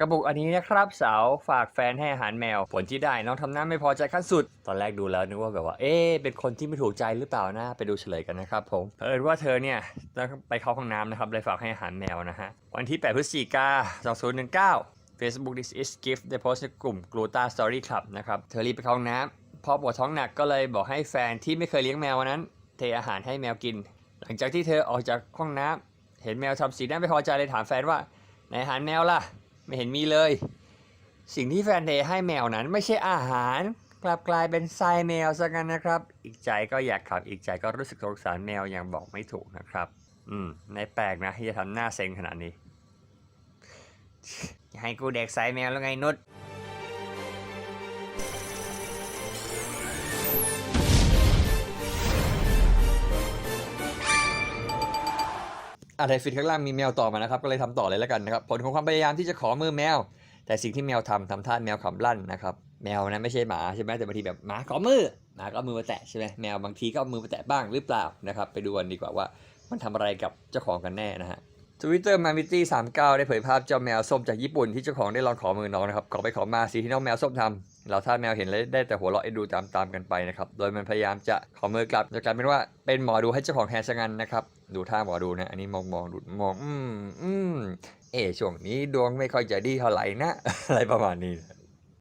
กระปุกอันนี้นะครับสาวฝากแฟนให้อาหารแมว ผลที่ได้น้องทำหน้าไม่พอใจขั้นสุด ตอนแรกดูแล้วนึกว่าแบบว่า เอ๊ะเป็นคนที่ไม่ถูกใจหรือเปล่านะไปดูเฉลยกันนะครับผมเผอิญว่าเธอเนี่ยไปเข้าห้องน้ำนะครับเลยฝากให้อาหารแมวนะฮะวันที่ 8 พฤศจิกายน2019 Facebook This is Gift ได้โพสต์ในกลุ่ม Gluta Story Club นะครับเธอรีบไปเข้าห้องน้ำพอปวดท้องหนักก็เลยบอกให้แฟนที่ไม่เคยเลี้ยงแมววันนั้น เทอาหารให้แมวกิน หลังจากที่เธอออกจากห้องน้ำเห็นแมวทำสีหน้าไม่พอใจเลยถามแฟนว่าไหนอาหารแมวล่ะ ไม่เห็นมีเลย สิ่งที่แฟนเทให้แมวนั้นไม่ใช่อาหาร กลับกลายเป็นทรายแมวซะงั้นนะครับ อีกใจก็อยากขับ อีกใจก็รู้สึกสงสารแมวอย่างบอกไม่ถูกนะครับ อืมในแปลกนะที่จะทำหน้าเซ็งขนาดนี้ให้กูเด็กทรายแมวแล้วไงนุช อะไรฟิตข้างล่างมีแมวต่อมานะครับ ก็เลยทำต่อเลยแล้วกันนะครับ ผลของความพยายามที่จะขอมือแมว แต่สิ่งที่แมวทำทำท่าแมวขำลั่นนะครับ แมวนะไม่ใช่หมาใช่ไหมแต่บางทีแบบหมาขอมือหมาก็เอามือมาแตะใช่ไหมแมวบางทีก็เอามือมาแตะบ้างหรือเปล่านะครับ ไปดูกันดีกว่าว่ามันทำอะไรกับเจ้าของกันแน่นะฮะทวิตเตอร์มามิตี้สามเก้าได้เผยภาพเจ้าแมวส้มจากญี่ปุ่นที่เจ้าของได้ลองขอมือน้องนะครับขอไปขอมาสีที่น้องแมวส้มทำ เราถ้าแมวเห็นแล้วได้แต่หัวเราะเอ็นดูตามตามๆกันไปนะครับ โดยมันพยายามจะขอมือกลับจะกลายเป็นว่าเป็นหมอดูให้เจ้าของแฮชงันนะครับ ดูท่าหมอดูนะ อันนี้มองมองดูมอง อืมอืมเอช่วงนี้ดวงไม่ค่อยจะดีเท่าไหร่นะ อะไรประมาณนี้